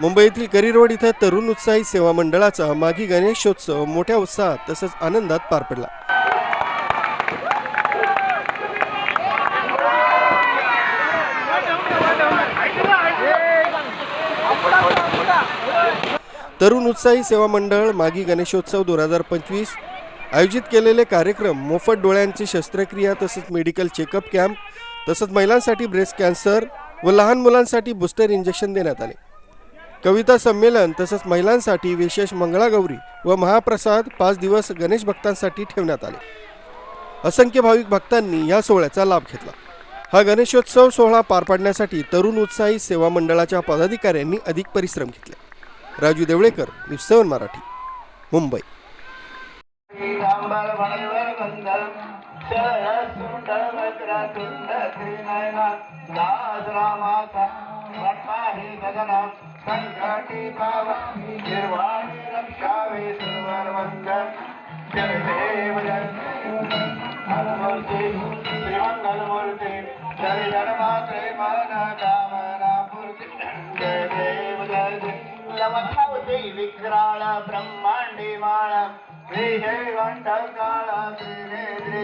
मुंबईतील करी रोड इथं तरुण उत्साही सेवा मंडळाचा मागी गणेशोत्सव मोठ्या उत्साहात तसंच आनंदात पार पडला. तरुण उत्साही सेवा मंडळ मागी गणेशोत्सव दोन हजार पंचवीस आयोजित केलेले कार्यक्रम मोफत डोळ्यांची शस्त्रक्रिया तसंच मेडिकल चेकअप कॅम्प तसंच महिलांसाठी ब्रेस्ट कॅन्सर व लहान मुलांसाठी बूस्टर इंजेक्शन देण्यात आले. कविता संमेलन तसंच महिलांसाठी विशेष मंगळागौरी व महाप्रसाद पाच दिवस गणेश भक्तांसाठी ठेवण्यात आले. असंख्य भाविक भक्तांनी या सोहळ्याचा लाभ घेतला. हा गणेशोत्सव सोहळा पार पाडण्यासाठी तरुण उत्साही सेवा मंडळाच्या पदाधिकाऱ्यांनी अधिक परिश्रम घेतले. Raju Devlekar news seven Marathi Mumbai. श्रीरांबर மன்மாரி நகனம் சங்காட்டி பாவம் நிர்வாணி ரக்ஷாவே சுவர்வந்தன் ஜெயதேவன் மலமூர்த்தி ஸ்ரீமங்கலமூர்த்தி ஜெய ஜடமாத்ரே மன காமனா பூர்த்தி ஜெயதேவன் லவகௌதி விக்ராள பிரம்மாண்டி மாள ஸ்ரீ ஜெய் வண்டகாள ஸ்ரீ